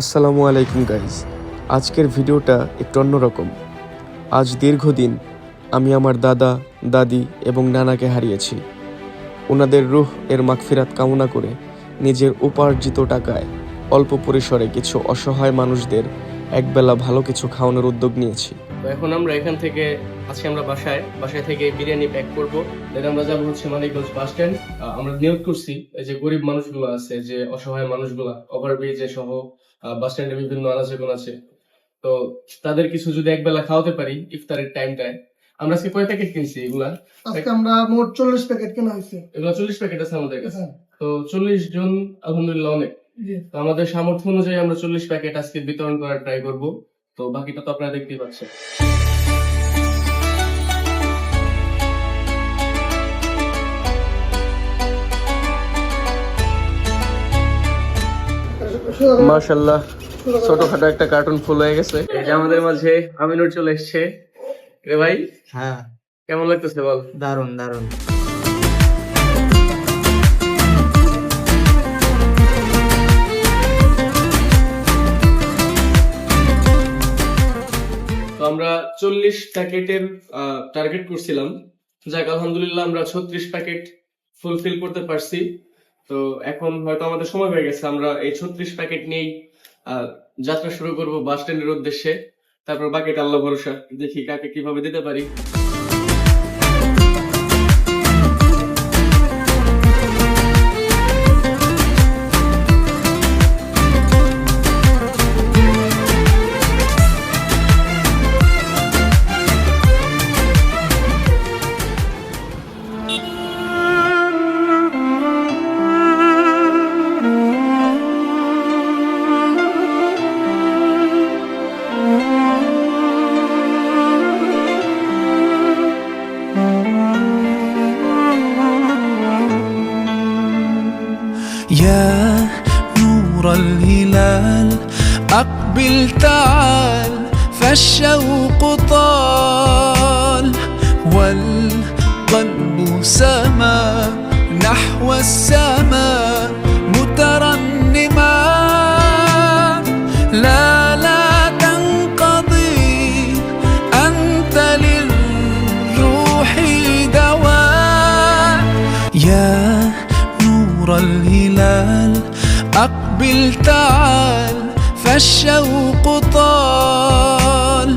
আসসালামু আলাইকুম গাইজ আজকের ভিডিওটা একটু অন্যরকম। আজ দীর্ঘদিন আমি আমার দাদা, দাদি এবং নানাকে হারিয়েছি। ওনাদের রুহ এর মাগফিরাত কামনা করে নিজের উপার্জিত টাকায় অল্প পরিসরে কিছু অসহায় মানুষদের একবেলা ভালো কিছু খাওয়ানোর উদ্যোগ নিয়েছি। তো এখন আমরা এখান থেকে, আজকে আমরা বাসায় বাসায় থেকে বিরিয়ানি প্যাক করব। দেন আমরা যাব হচ্ছে মানিকগঞ্জ বাস স্ট্যান্ড আমরা নিয়োগ করছি। এই যে গরিব মানুষগুলো আছে, যে অসহায় মানুষগুলা ওভারব্রিজে সহ বাস স্ট্যান্ডে বিভিন্ন আনাচে আছে তো তাদের কিছু যদি একবেলা খাওয়াতে পারি ইফতারের টাইমটায় আমরা আজকে কয় প্যাকেট কিনছি এগুলা? আজকে আমরা মোট চল্লিশ প্যাকেট কেনা হয়েছে। এগুলা চল্লিশ প্যাকেট আছে আমাদের কাছে। হ্যাঁ, তো চল্লিশ জন আলহামদুলিল্লাহ অনেক। তো আমাদের সামর্থ্য অনুযায়ী আমরা চল্লিশ প্যাকেট আজকে বিতরণ করার ট্রাই করব। তো বাকিটা তো আপনারা দেখতেই পাচ্ছেন। মাশাল্লাহ। ছোটখাটো একটা কার্টুন ফুল হয়ে গেছে। এই যে আমাদের মাঝে আমিনুর চলে এসছে। রে ভাই হ্যাঁ। কেমন লাগতেছে বল? দারুণ দারুণ তো আমরা চল্লিশ প্যাকেটের টার্গেট করছিলাম। যাক আলহামদুলিল্লাহ আমরা ছত্রিশ প্যাকেট ফুলফিল করতে পারছি। তো এখন হয়তো আমাদের সময় হয়ে গেছে, আমরা এই ছত্রিশ প্যাকেট নিয়েই যাত্রা শুরু করব বাস স্ট্যান্ডের উদ্দেশ্যে। তারপর বাকিটা আল্লাহ ভরসা, দেখি কাকে কীভাবে দিতে পারি। يا نور الهلال أقبل تعال فالشوق طال. والقلب سما نحو السماء. أقبل تعال فالشوق طال.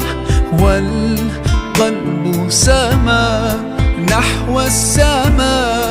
والقلب سما نحو السماء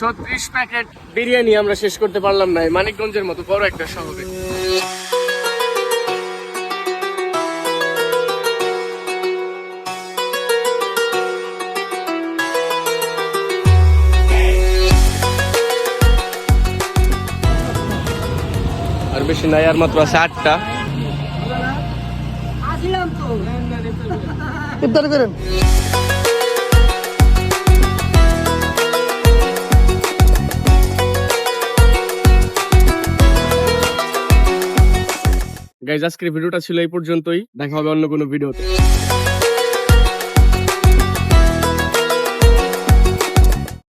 ছত্রিশ প্যাকেট বিরিয়ানি আমরা শেষ করতে পারলাম না। মানিকগঞ্জের মতো বড় একটা শহরে। আর বেশি নাই, আর মাত্র আছে আটটা। ইফতার করেন। গাইজ আজকের ভিডিওটা ছিল এই পর্যন্তই। দেখা হবে অন্য কোনো ভিডিওতে।